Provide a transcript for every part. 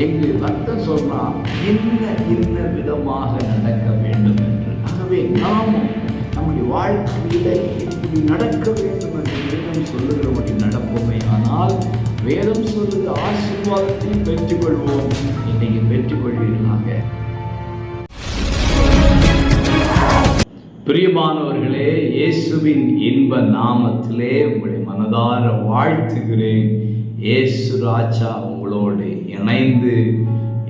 எங்கு பக்தன் சொன்னால் என்ன என்ன விதமாக நடக்க வேண்டும் என்று? ஆகவே நாமும் நம்முடைய வாழ்க்கையில் இப்படி நடக்க வேண்டும் என்று வேதம் சொல்லுகிறபடி நடப்போமே. ஆனால் வேதம் சொல்லுகிற ஆசீர்வாதத்தையும் பெற்றுக்கொள்வோம். இன்னைக்கு பெற்றுக்கொள்வீர்களாக. பிரியமானவர்களே இயேசுவின் இன்ப நாமத்திலே உங்களை மனதார வாழ்த்துகிறேன். இயேசு ராஜா உங்களோடு இணைந்து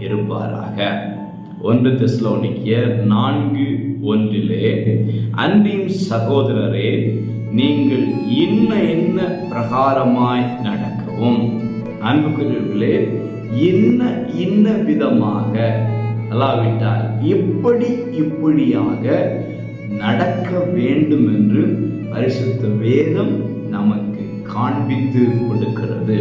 இருப்பாராக. ஒன்று தெஸ்லோனிக்கிய நான்கு ஒன்றிலே அன்பின் சகோதரரே நீங்கள் இன்ன என்ன பிரகாரமாய் நடக்கவும். அன்புக்குரியவர்களே இன்ன இன்ன விதமாக அல்லாவிட்டால் இப்படி இப்படியாக நடக்க வேண்டும் என்று பரிசுத்த வேதம் நமக்கு காண்பித்து கொடுக்கிறது.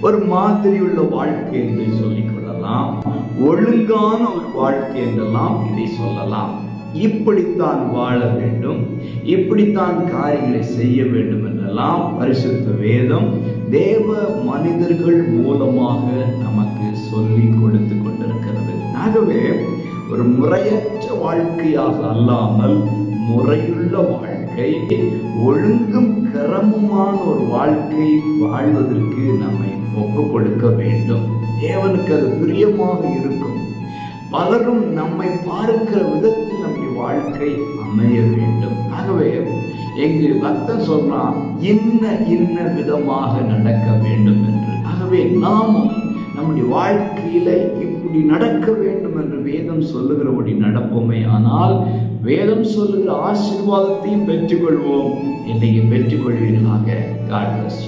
ஒரு மாதிரி உள்ள வாழ்க்கை என்று சொல்லிக் கொள்ளலாம். ஒழுங்கான ஒரு வாழ்க்கை என்றெல்லாம் இதை சொல்லலாம். இப்படித்தான் வாழ வேண்டும். இப்படித்தான் காரியங்களை செய்ய வேண்டும் என்றெல்லாம் பரிசுத்த வேதம் தேவ மனிதர்கள் மூலமாக நமக்கு சொல்லி கொடுத்து கொண்டிருக்கிறது. ஆகவே ஒரு முறையற்ற வாழ்க்கையாக அல்லாமல் முறையுள்ள வாழ்க்கை ஒழுங்கும் கிரமமான ஒரு வாழ்க்கை வாழ்வதற்கு நம்மை ஒப்பு கொடுக்க வேண்டும். தேவனுக்கு அது பிரியமாக இருக்கும். பலரும் நம்மை பார்க்கிற விதத்தில் நம்முடைய வாழ்க்கை அமைய வேண்டும். ஆகவே எங்கு பக்தன் சொன்னால் இன்ன இன்ன விதமாக நடக்க வேண்டும் என்று. ஆகவே நாமும் நம்முடைய வாழ்க்கையில இப்படி நடக்க வேண்டும் என்று வேதம் சொல்லுகிறபடி நடப்போமே. ஆனால் வேதம் சொல்லுகிற ஆசீர்வாதத்தையும் பெற்றுக்கொள்வோம். இன்னைக்கு பெற்றுக்கொள்வீர்களாக. God plus